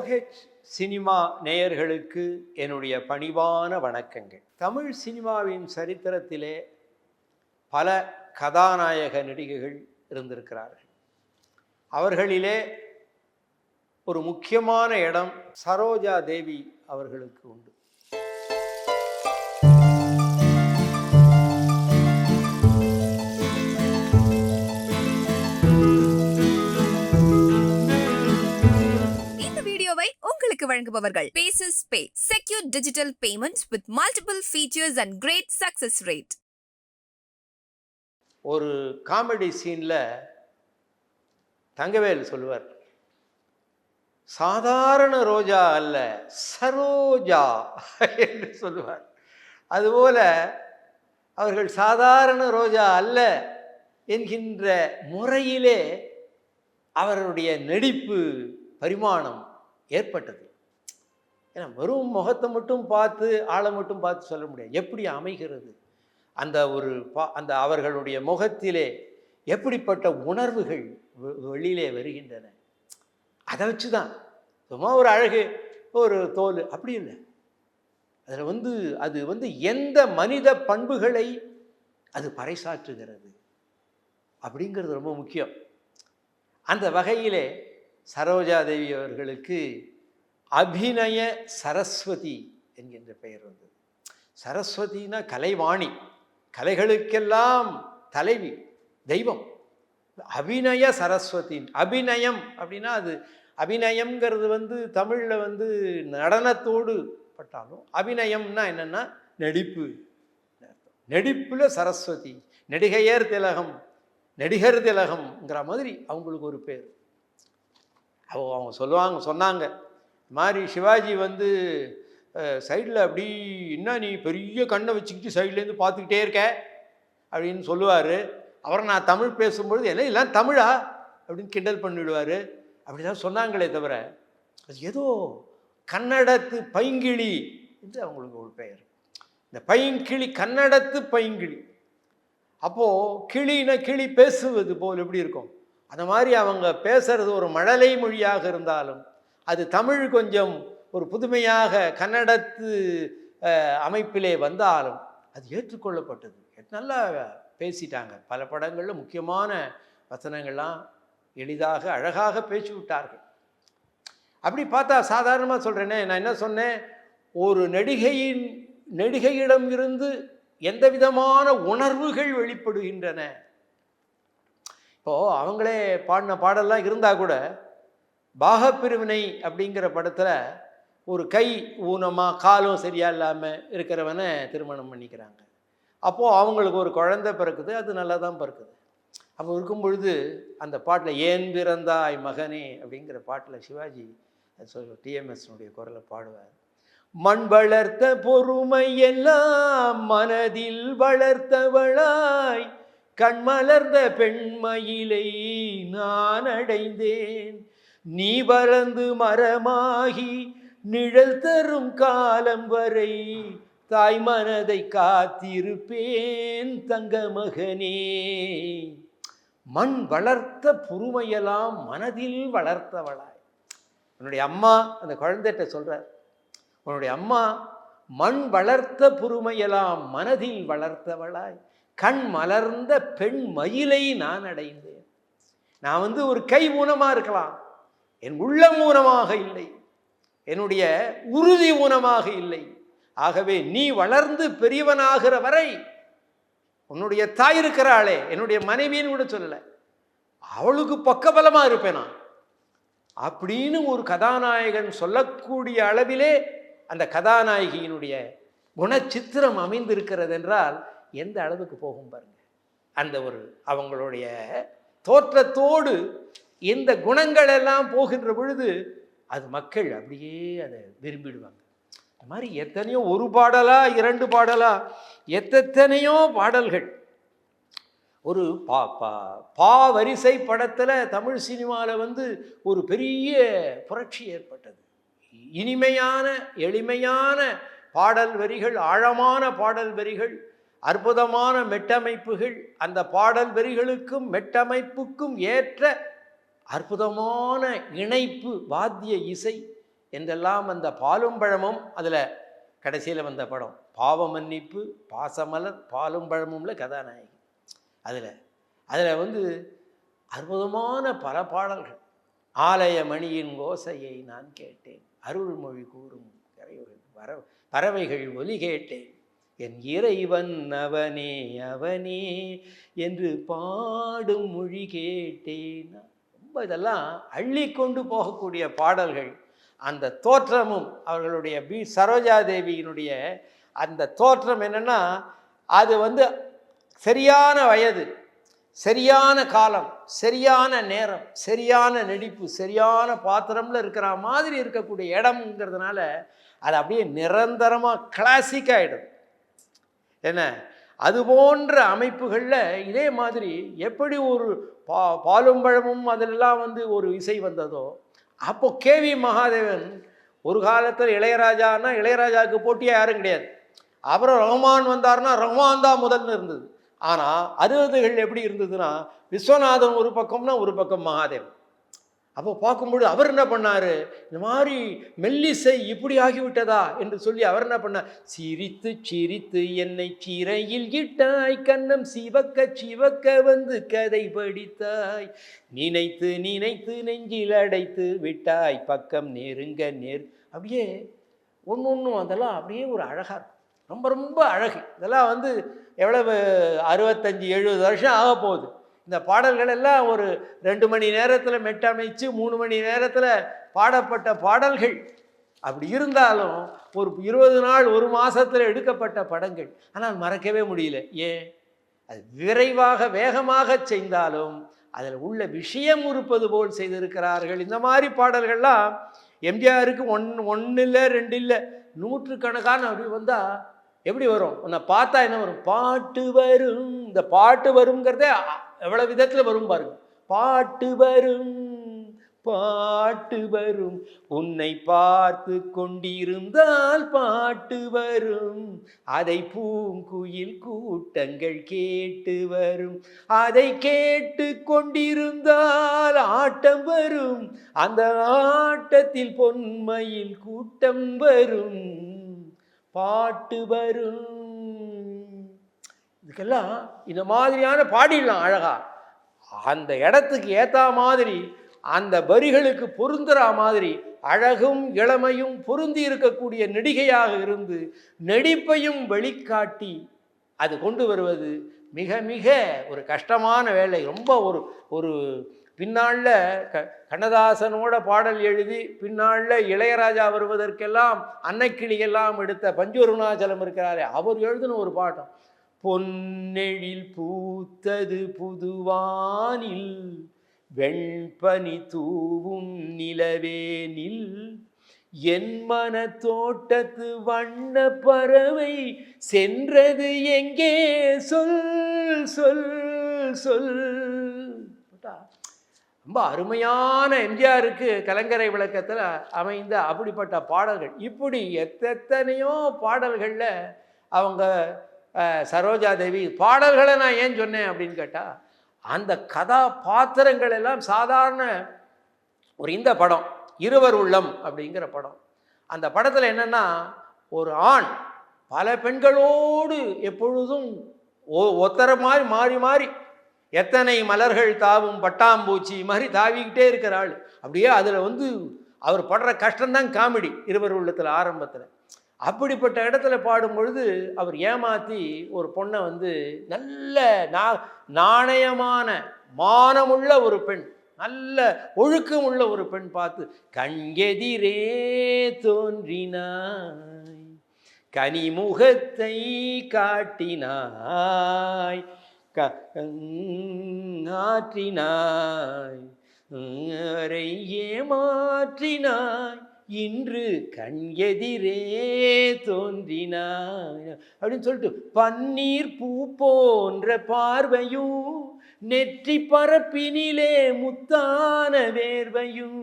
OH cinema நேயர்களுக்கு என்னுடைய பணிவான வணக்கங்கள். தமிழ் சினிமாவின் சரித்திரத்திலே பல கதாநாயக நடிகைகள் இருந்திருக்கிறார்கள். அவர்களிலே ஒரு முக்கியமான இடம் சரோஜா தேவி அவர்களுக்கு உண்டு. சேவை உங்களுக்கு வழங்குபவர்கள். Bases pay secure digital payments with multiple features and great success rate ஒரு காமெடி சீனில் தங்கவேல் சொல்லுவார். சாதாரண ரோஜா அல்ல சரோஜா என்று சொல்லுவார். அதுபோல அவர்கள் சாதாரண ரோஜா அல்ல என்கின்ற முறையிலே அவருடைய நடிப்பு பரிமாணம் ஏற்பட்டது. ஏன்னா வெறும் முகத்தை மட்டும் பார்த்து ஆளை மட்டும் பார்த்து சொல்ல முடியாது. எப்படி அமைகிறது? அந்த ஒரு பா அந்த அவர்களுடைய முகத்திலே எப்படிப்பட்ட உணர்வுகள் வெ- வெளியிலே வருகின்றன? அதை வச்சு தான் சும்மா ஒரு அழகு ஒரு தோல் அப்படி இல்லை. அதில் வந்து அது வந்து எந்த மனித பண்புகளை அது பறைசாற்றுகிறது? அப்படிங்கிறது ரொம்ப முக்கியம். அந்த வகையிலே சரோஜா தேவி அவர்களுக்கு அபிநய சரஸ்வதி என்கின்ற பெயர் வந்தது. சரஸ்வதினா கலைவாணி. கலைகளுக்கெல்லாம் தலைவி தெய்வம். அபிநய சரஸ்வதி அபிநயம் அப்படின்னா அது அபிநயம்ங்கிறது வந்து தமிழில் வந்து நடனத்தோடு பட்டாலும் அபிநயம்னா என்னென்னா நடிப்பு. நடிப்பில் சரஸ்வதி நடிகையர் திலகம் நடிகர் திலகம்ங்கிற மாதிரி அவங்களுக்கு ஒரு பேர். அவ அவங்க சொல்லுவாங்க சொன்னாங்க. மாதிரி சிவாஜி வந்து சைடில் அப்படி என்ன நீ பெரிய கண்ணை வச்சுக்கிட்டு சைட்லேருந்து பார்த்துக்கிட்டே இருக்க? அப்படின்னு சொல்லுவார். அவரை நான் தமிழ் பேசும்பொழுது என்ன எல்லாம் தமிழா? அப்படின்னு கிண்டல் பண்ணிவிடுவார் அப்படி தான் சொன்னாங்களே தவிர அது ஏதோ கன்னடத்து பைங்கிளி என்று அவங்களுக்கு ஒரு பெயர். இந்த பைங்கிளி கன்னடத்து பைங்கிளி அப்போது கிளின கிளி பேசுவது போல் எப்படி இருக்கும்? அந்த மாதிரி அவங்க பேசுறது ஒரு மழலை மொழியாக இருந்தாலும் அது தமிழ் கொஞ்சம் ஒரு புதுமையாக கன்னடத்து அமைப்பிலே வந்தாலும் அது ஏற்றுக்கொள்ளப்பட்டது. நல்லா பேசிட்டாங்க. பல படங்களில் முக்கியமான வசனங்கள்லாம் எளிதாக அழகாக பேசி விட்டார்கள் அப்படி பார்த்தா சாதாரணமாக சொல்கிறேனே நான் என்ன சொன்னேன்? ஒரு நடிகையின் நடிகையிடம் இருந்து எந்த விதமான உணர்வுகள் வெளிப்படுகின்றன? இப்போது அவங்களே பாடின பாடல்லாம் இருந்தால் கூட பாகப்பிரிவினை அப்படிங்கிற படத்தில் ஒரு கை ஊனமாக காலும் சரியா இல்லாமல் இருக்கிறவனை திருமணம் பண்ணிக்கிறாங்க. அப்போது அவங்களுக்கு ஒரு குழந்தை பிறக்குது அது நல்லா தான் பிறக்குது. அப்போ இருக்கும் பொழுது அந்த பாட்டில் ஏன் பிறந்தாய் மகனே அப்படிங்கிற பாட்டில் சிவாஜி டிஎம்எஸ்னுடைய குரலை பாடுவார். மண் வளர்த்த பொறுமை எல்லாம் மனதில் வளர்த்தவளாய் கண் மலர்ந்த பெண்மயிலை நான் அடைந்தேன். நீ வளர்ந்து மரமாகி நிழல் தரும் காலம் வரை தாய் மனதை காத்திருப்பேன் தங்க மகனே மண் வளர்த்த புறுமையெல்லாம் மனதில் வளர்த்தவளாய். உன்னுடைய அம்மா அந்த குழந்தைகிட்ட சொல்கிறார் உன்னுடைய அம்மா மண் வளர்த்த புறுமையெல்லாம் மனதில் வளர்த்தவளாய். கண் மலர்ந்த பெண் மயிலை நான் அடைந்தேன். நான் வந்து ஒரு கை ஊனமாக இருக்கலாம். என் உள்ளம் ஊனமாக இல்லை. என்னுடைய உறுதி ஊனமாக இல்லை. ஆகவே நீ வளர்ந்து பெரியவனாகிற வரை உன்னுடைய தாய் இருக்கிறாளே என்னுடைய மனைவின்னு கூட சொல்லலை. அவளுக்கு பக்கபலமாக இருப்பேன் நான். அப்படின்னு ஒரு கதாநாயகன் சொல்லக்கூடிய அளவிலே அந்த கதாநாயகியினுடைய குணச்சித்திரம் அமைந்திருக்கிறது என்றால் எந்த அளவுக்கு போகும் பாருங்க. அந்த ஒரு அவங்களுடைய தோற்றத்தோடு இந்த குணங்கள் எல்லாம் போகின்ற பொழுது அது மக்கள் அப்படியே அதை விரும்பிடுவாங்க. இந்த மாதிரி எத்தனையோ ஒரு பாடலா இரண்டு பாடலா எத்தனையோ பாடல்கள். ஒரு பா பா பா வரிசை படத்தில் தமிழ் சினிமாவில் வந்து ஒரு பெரிய புரட்சி ஏற்பட்டது. இனிமையான எளிமையான பாடல் வரிகள் ஆழமான பாடல் வரிகள் அற்புதமான மெட்டமைப்புகள் அந்த பாடல் வரிகளுக்கும் மெட்டமைப்புக்கும் ஏற்ற அற்புதமான இணைப்பு வாத்திய இசை என்றெல்லாம் அந்த பாலும் பழமும் அதில் கடைசியில் வந்த படம். பாவ மன்னிப்பு பாசமலர் பாலும் பழமும்ல கதாநாயகி. அதில் அதில் வந்து அற்புதமான பல பாடல்கள். ஆலய மணியின் ஓசையை நான் கேட்டேன். அருள்மொழி கூறும் கரையுடன் வர பறவைகள் ஒலி கேட்டேன். என் இறைவன் அவனே அவனே என்று பாடும் மொழி கேட்டேன். ரொம்ப இதெல்லாம் அள்ளி கொண்டு போகக்கூடிய பாடல்கள். அந்த தோற்றமும் அவர்களுடைய பி. சரோஜா தேவியினுடைய அந்த தோற்றம் என்னன்னா அது வந்து சரியான வயது சரியான காலம் சரியான நேரம் சரியான நடிப்பு சரியான பாத்திரமில் இருக்கிற மாதிரி இருக்கக்கூடிய இடம்ங்கிறதுனால அது அப்படியே நிரந்தரமாக கிளாசிக்காகிடும் என்ன? அது போன்ற அமைப்புகளில் இதே மாதிரி எப்படி ஒரு பா பாலும் பழமும் அதிலெல்லாம் வந்து ஒரு இசை வந்ததோ அப்போ கேவி மகாதேவன் ஒரு காலத்தில் இளையராஜான்னா இளையராஜாவுக்கு போட்டியாக யாரும் கிடையாது. அப்புறம் ரஹ்மான் வந்தார்னா ரஹ்மான் தான் முதல்னு இருந்தது. ஆனால் அறுபதுகள் எப்படி இருந்ததுன்னா விஸ்வநாதன் ஒரு பக்கம்னா ஒரு பக்கம் மகாதேவன். அப்போ பார்க்கும்பொழுது அவர் என்ன பண்ணார்? இந்த மாதிரி மெல்லிசை இப்படி ஆகிவிட்டதா? என்று சொல்லி அவர் என்ன பண்ணார்? சிரித்து சிரித்து என்னை சிறையில் இட்டாய் கண்ணம் சிவக்க சிவக்க வந்து கதை படித்தாய். நினைத்து நினைத்து நெஞ்சில் அடைத்து விட்டாய் பக்கம் நெருங்க நேர். அப்படியே ஒன்று ஒன்றும் அதெல்லாம் அப்படியே ஒரு அழகாக இருக்கும். ரொம்ப ரொம்ப அழகு. இதெல்லாம் வந்து எவ்வளவு அறுபத்தஞ்சி எழுபது வருஷம் ஆக போகுது இந்த பாடல்கள் எல்லாம் ஒரு ரெண்டு மணி நேரத்தில் மெட்டமைச்சு மூணு மணி நேரத்தில் பாடப்பட்ட பாடல்கள். அப்படி இருந்தாலும் ஒரு இருபது நாள் ஒரு மாதத்தில் எடுக்கப்பட்ட படங்கள். ஆனால் மறக்கவே முடியல. ஏன்? அது விரைவாக வேகமாக செய்தாலும் அதில் உள்ள விஷயம் இருப்பது போல் செய்திருக்கிறார்கள். இந்த மாதிரி பாடல்கள்லாம் எம்ஜிஆருக்கு ஒன் ஒன்று இல்லை ரெண்டு இல்லை நூற்றுக்கணக்கான அப்படி வந்தால் எப்படி வரும்? உன்னை பார்த்தா என்ன வரும்? பாட்டு வரும். இந்த பாட்டு வருங்கிறதே எவ்வளோ விதத்தில் வரும் பாருங்க. பாட்டு வரும் பாட்டு வரும். உன்னை பார்த்து கொண்டிருந்தால் பாட்டு வரும். அதை பூங்குயில் கூட்டங்கள் கேட்டு வரும். அதை கேட்டு கொண்டிருந்தால் ஆட்டம் வரும். அந்த ஆட்டத்தில் பொன்மையில் கூட்டம் வரும். பாட்டு வரும். இதுக்கெல்லாம் இந்த மாதிரியான பாடிடலாம் அழகா. அந்த இடத்துக்கு ஏற்ற மாதிரி அந்த வரிகளுக்கு பொருந்துற மாதிரி அழகும் இளமையும் பொருந்தி இருக்கக்கூடிய நடிகையாக இருந்து நடிப்பையும் வெளிக்காட்டி அது கொண்டு வருவது மிக மிக ஒரு கஷ்டமான வேலை. ரொம்ப ஒரு ஒரு பின்னாளில் க கண்ணதாசனோட பாடல் எழுதி பின்னாளில் இளையராஜா வருவதற்கெல்லாம் அன்னைக்கிளியெல்லாம் எடுத்த பஞ்சூருணாச்சலம் இருக்கிறாரே அவர் எழுதின ஒரு பாட்டம். பொன்னெழில் பூத்தது புதுவானில் வெண்பனி தூவும் நிலவேனில் என் மன தோட்டத்து வண்ண பறவை சென்றது எங்கே? சொல் சொல் சொல். ரொம்ப அருமையான எம்ஜிஆருக்கு கலங்கரை விளக்கத்தில் அமைந்த அப்படிப்பட்ட பாடல்கள். இப்படி எத்தனையோ பாடல்களில் அவங்க சரோஜா தேவி பாடல்களை நான் ஏன் சொன்னேன்? அப்படின்னு கேட்டால் அந்த கதாபாத்திரங்கள் எல்லாம் சாதாரண ஒரு இந்த படம் இருவர் உள்ளம் அப்படிங்கிற படம். அந்த படத்தில் என்னென்னா ஒரு ஆண் பல பெண்களோடு எப்பொழுதும் ஒ ஒத்தர மாதிரி மாறி மாறி எத்தனை மலர்கள் தாவும் பட்டாம்பூச்சி மாதிரி தாவிக்கிட்டே இருக்கிற ஆள் அப்படியே அதில் வந்து அவர் படுற கஷ்டம்தான் காமெடி இருவர் உள்ளத்தில் ஆரம்பத்தில். அப்படிப்பட்ட இடத்துல பாடும் பொழுது அவர் ஏமாற்றி ஒரு பொண்ணை வந்து நல்ல நா நாணயமான மானமுள்ள ஒரு பெண் நல்ல ஒழுக்கம் உள்ள ஒரு பெண் பார்த்து கண்கெதிரே தோன்றினாய் கனிமுகத்தை காட்டினாய் காற்றினாய் ஏமாற்றினாய் இன்று கண் எதிரே தோன்றினாய். அப்படின்னு சொல்லிட்டு பன்னீர் பூ போன்ற பார்வையும் நெற்றி பரப்பினிலே முத்தான வேர்வையும்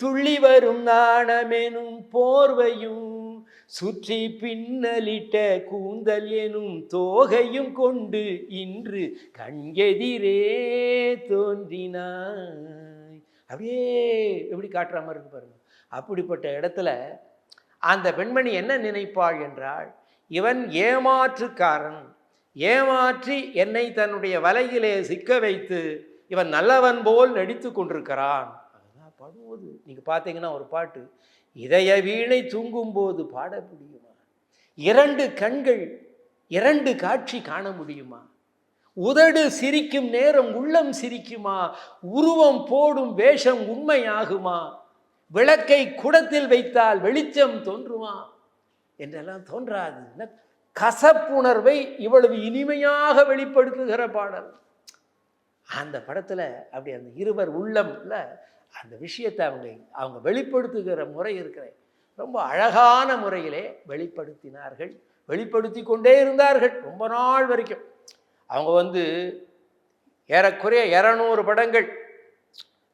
துள்ளி வரும் நாணமெனும் போர்வையும் சுற்றி பின்னலிட்ட கூந்தல் எனும் தோகையும் கொண்டு இன்று கண்கெதிரே தோன்றினாய். அப்படியே எப்படி காட்டுற மாதிரி இருக்கு பாருங்க. அப்படிப்பட்ட இடத்துல அந்த பெண்மணி என்ன நினைப்பாள் என்றால் இவன் ஏமாற்றுக்காரன். ஏமாற்றி என்னை தன்னுடைய வலையிலே சிக்க வைத்து இவன் நல்லவன் போல் நடித்து கொண்டிருக்கிறான். அதெல்லாம் பாடும்போது. நீங்கள் பார்த்தீங்கன்னா ஒரு பாட்டு இதய வீணை தூங்கும்போது பாட முடியுமா? இரண்டு கண்கள் இரண்டு காட்சி காண முடியுமா? உதடு சிரிக்கும் நேரம் உள்ளம் சிரிக்குமா? உருவம் போடும் வேஷம் உண்மையாகுமா? விளக்கை குடத்தில் வைத்தால் வெளிச்சம் தோன்றுமா? என்றெல்லாம் தோன்றாது. கசப்புணர்வை இவ்வளவு இனிமையாக வெளிப்படுத்துகிற பாடல். அந்த படத்தில் அப்படி அந்த இருவர் உள்ளம்ல அந்த விஷயத்தை அவங்க அவங்க வெளிப்படுத்துகிற முறை இருக்கிறேன் ரொம்ப அழகான முறையிலே வெளிப்படுத்தினார்கள். வெளிப்படுத்தி கொண்டே இருந்தார்கள் ரொம்ப நாள் வரைக்கும். அவங்க வந்து ஏறக்குறைய இரநூறு படங்கள்.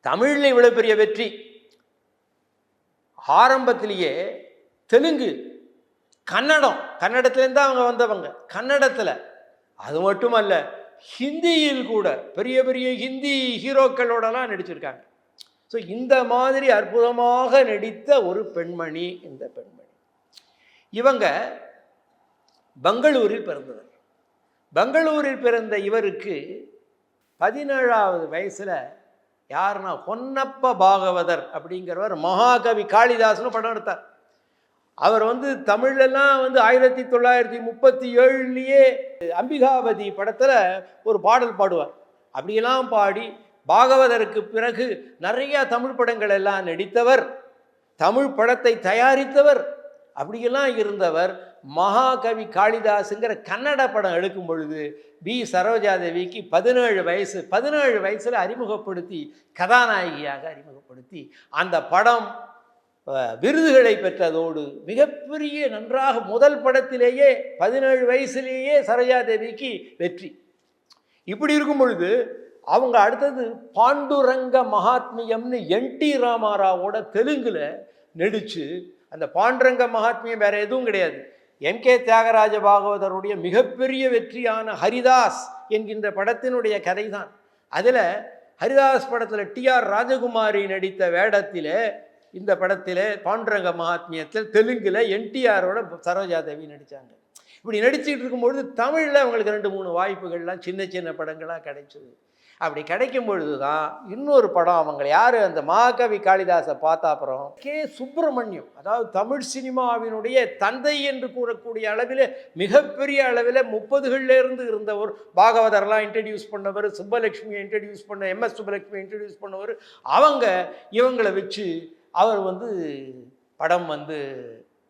தமிழில் இவ்வளோ பெரிய வெற்றி. ஆரம்பத்திலேயே தெலுங்கு கன்னடம் கன்னடத்துலேருந்து அவங்க வந்தவங்க. கன்னடத்தில். அது மட்டுமல்ல ஹிந்தியில் கூட பெரிய பெரிய ஹிந்தி ஹீரோக்களோடலாம் நடிச்சிருக்காங்க. ஸோ இந்த மாதிரி அற்புதமாக நடித்த ஒரு பெண்மணி இந்த பெண்மணி. இவங்க பெங்களூரில் பிறந்தவர். பெங்களூரில் பிறந்த இவருக்கு பதினேழாவது வயசில் யாருன்னா ஹொன்னப்ப பாகவதர் அப்படிங்கிறவர் மகாகவி காளிதாசன் படம் எடுத்தார். அவர் வந்து தமிழ்லலாம் வந்து ஆயிரத்தி தொள்ளாயிரத்தி முப்பத்தி ஏழுலேயே அம்பிகாபதி படத்தில் ஒரு பாடல் பாடுவார். அப்படியெல்லாம் பாடி பாகவதருக்கு பிறகு நிறையா தமிழ் படங்கள் எல்லாம் நடித்தவர் தமிழ் படத்தை தயாரித்தவர் அப்படியெல்லாம் இருந்தவர் மகாகவி காளிதாஸுங்கிற கன்னட படம் எடுக்கும் பொழுது பி. சரோஜாதேவிக்கு பதினேழு வயசு பதினேழு வயசில் அறிமுகப்படுத்தி கதாநாயகியாக அறிமுகப்படுத்தி அந்த படம் விருதுகளை பெற்றதோடு மிகப்பெரிய நன்றாக முதல் படத்திலேயே பதினேழு வயசுலேயே சரோஜாதேவிக்கு வெற்றி. இப்படி இருக்கும் பொழுது அவங்க அடுத்தது பாண்டுரங்க மகாத்மியம்னு என் டி ராமாராவோட தெலுங்கில் நடித்து அந்த பாண்டரங்க மகாத்மியம் வேற எதுவும் கிடையாது. எம் கே தியாகராஜ பாகவதருடைய மிகப்பெரிய வெற்றியான ஹரிதாஸ் என்கின்ற படத்தினுடைய கதை தான் அதில் ஹரிதாஸ் படத்தில் டிஆர் ராஜகுமாரி நடித்த வேடத்தில் இந்த படத்தில் பாண்டுரங்க மகாத்மியத்தில் தெலுங்கில் என்டிஆரோட சரோஜாதேவி நடித்தாங்க இப்படி நடிச்சுட்டு இருக்கும்பொழுது தமிழில் அவங்களுக்கு ரெண்டு மூணு வாய்ப்புகள்லாம் சின்ன சின்ன படங்களாக கிடைச்சிது. அப்படி கிடைக்கும் பொழுது தான் இன்னொரு படம் அவங்களை யார்? அந்த மகாகவி காளிதாசை பார்த்தா அப்புறம் கே. சுப்பிரமணியம். அதாவது தமிழ் சினிமாவினுடைய தந்தை என்று கூறக்கூடிய அளவில் மிகப்பெரிய அளவில் முப்பதுகளில் இருந்து இருந்தவர். பாகவதர்லாம் இன்ட்ரடியூஸ் பண்ணவர் சுப்பலட்சுமியை இன்ட்ரடியூஸ் பண்ண எம்எஸ் சுப்பலட்சுமி இன்ட்ரடியூஸ் பண்ணவர். அவங்க இவங்களை வச்சு அவர் வந்து படம் வந்து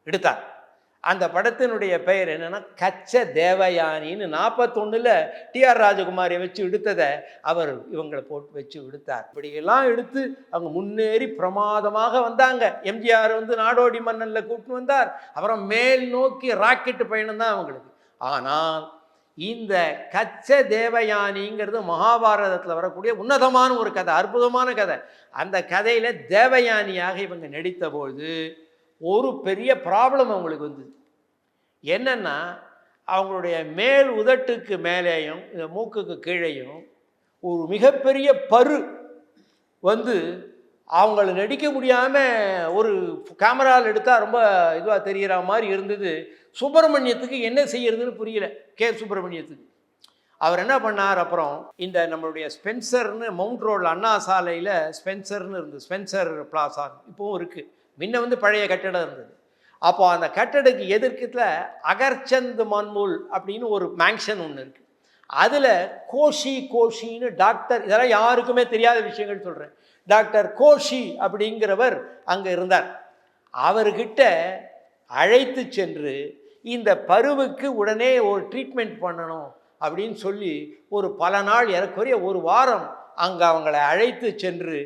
எடுத்தார். அந்த படத்தினுடைய பெயர் என்னென்னா கச்ச தேவயானின்னு நாற்பத்தொன்னில் டிஆர் ராஜகுமாரியை வச்சு எடுத்ததை அவர் இவங்களை போட்டு வச்சு எடுத்தார். இப்படியெல்லாம் எடுத்து அவங்க முன்னேறி பிரமாதமாக வந்தாங்க. எம்ஜிஆர் வந்து நாடோடி மன்னனில் கூப்பிட்டு வந்தார். அப்புறம் மேல் நோக்கி ராக்கெட் பயணம் தான் அவங்களுக்கு. ஆனால் இந்த கச்ச தேவயானிங்கிறது மகாபாரதத்தில் வரக்கூடிய உன்னதமான ஒரு கதை அற்புதமான கதை. அந்த கதையில் தேவயானியாக இவங்க நடித்த பொழுது ஒரு பெரிய ப்ராப்ளம் அவங்களுக்கு வந்தது. என்னென்னா அவங்களுடைய மேல் உதட்டுக்கு மேலேயும் இந்த மூக்குக்கு கீழேயும் ஒரு மிகப்பெரிய பரு வந்து அவங்கள நடிக்க முடியாமல் ஒரு கேமராவில் எடுத்தால் ரொம்ப இதுவாக தெரிகிற மாதிரி இருந்தது. சுப்பிரமணியத்துக்கு என்ன செய்யறதுன்னு புரியல கே சுப்பிரமணியத்துக்கு. அவர் என்ன பண்ணார் அப்புறம் இந்த நம்மளுடைய ஸ்பென்சர்னு மவுண்ட் ரோடில் அண்ணா சாலையில் ஸ்பென்சர்னு இருந்தது ஸ்பென்சர் பிளாசா இப்போவும் இருக்குது முன்ன வந்து பழைய கட்டடம் இருந்தது. அப்போ அந்த கட்டடக்கு எதிர்க்கத்தில் அகர்ச்சந்த் மன்மூல் அப்படின்னு ஒரு மேங்ஷன் ஒன்று இருக்குது அதில் கோஷி கோஷின்னு டாக்டர் இதெல்லாம் யாருக்குமே தெரியாத விஷயங்கள் சொல்கிறேன் டாக்டர் கோஷி அப்படிங்கிறவர் அங்கே இருந்தார். அவர்கிட்ட அழைத்து சென்று இந்த பருவுக்கு உடனே ஒரு ட்ரீட்மெண்ட் பண்ணணும் அப்படின்னு சொல்லி ஒரு பல நாள் எனக்குரிய ஒரு வாரம் அங்கே அவங்களை அழைத்து சென்று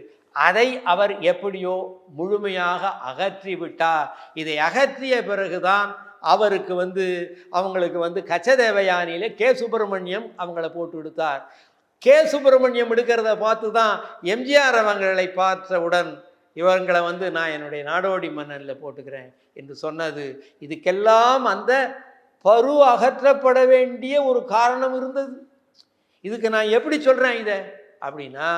அதை அவர் எப்படியோ முழுமையாக அகற்றி விட்டார். இதை அகற்றிய பிறகுதான் அவருக்கு வந்து அவங்களுக்கு வந்து கச்சதேவயானியில் கே. சுப்பிரமணியம் அவங்கள போட்டு கொடுத்தார் கே. சுப்பிரமணியம் எடுக்கிறத பார்த்து தான் எம்ஜிஆர் அவங்களை பார்த்தவுடன் இவங்களை வந்து நான் என்னுடைய நாடோடி மன்னனில் போட்டுக்கிறேன் என்று சொன்னது. இதுக்கெல்லாம் அந்த பரு அகற்றப்பட வேண்டிய ஒரு காரணம் இருந்தது. இதுக்கு நான் எப்படி சொல்கிறேன் இதை? அப்படின்னா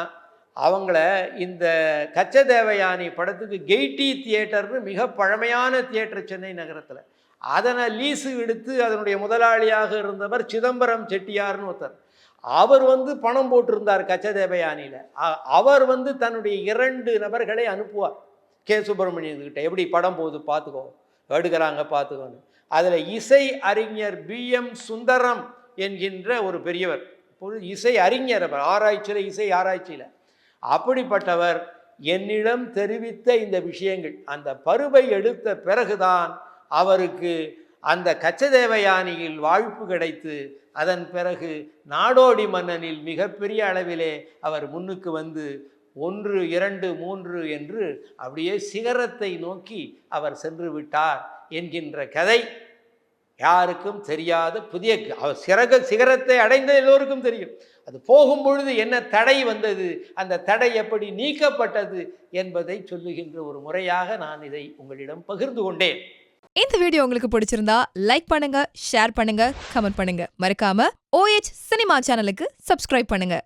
அவங்கள இந்த கச்சதேவயானி படத்துக்கு கெய்டி தியேட்டர்னு மிக பழமையான தியேட்டர் சென்னை நகரத்தில். அதனை லீஸு எடுத்து அதனுடைய முதலாளியாக இருந்தவர் சிதம்பரம் செட்டியார்னு ஒருத்தர். அவர் வந்து பணம் போட்டிருந்தார் கச்சதேவயானியில். அவர் வந்து தன்னுடைய இரண்டு நபர்களை அனுப்புவார். கே. சுப்பிரமணியன்கிட்ட எப்படி படம் போகுது பார்த்துக்கோ எடுக்கிறாங்க பார்த்துக்கோன்னு. அதில் இசை அறிஞர் பி. எம். சுந்தரம் என்கின்ற ஒரு பெரியவர். இப்போது இசை அறிஞர் அவர். ஆராய்ச்சியில் இசை ஆராய்ச்சியில். அப்படிப்பட்டவர் என்னிடம் தெரிவித்த இந்த விஷயங்கள் அந்த பருவை எடுத்த பிறகுதான் அவருக்கு அந்த கச்சதேவயானியில் வாழ்ப்பு கிடைத்து அதன் பிறகு நாடோடி மன்னனில் மிகப்பெரிய அளவிலே அவர் முன்னுக்கு வந்து ஒன்று இரண்டு மூன்று என்று அப்படியே சிகரத்தை நோக்கி அவர் சென்று விட்டார் என்கின்ற கதை. யாருக்கும் தெரியாத புதிய அவர் சிறக சிகரத்தை அடைந்த எல்லோருக்கும் தெரியும். அது போகும் பொழுது என்ன தடை வந்தது அந்த தடை எப்படி நீக்கப்பட்டது என்பதை சொல்லுகின்ற ஒரு முறையாக நான் இதை உங்களிடம் பகிர்ந்து கொண்டேன். இந்த வீடியோ உங்களுக்கு பிடிச்சிருந்தா லைக் பண்ணுங்க ஷேர் பண்ணுங்க கமெண்ட் பண்ணுங்க. மறக்காம ஓஎச் சினிமா சேனலுக்கு சப்ஸ்கிரைப் பண்ணுங்க.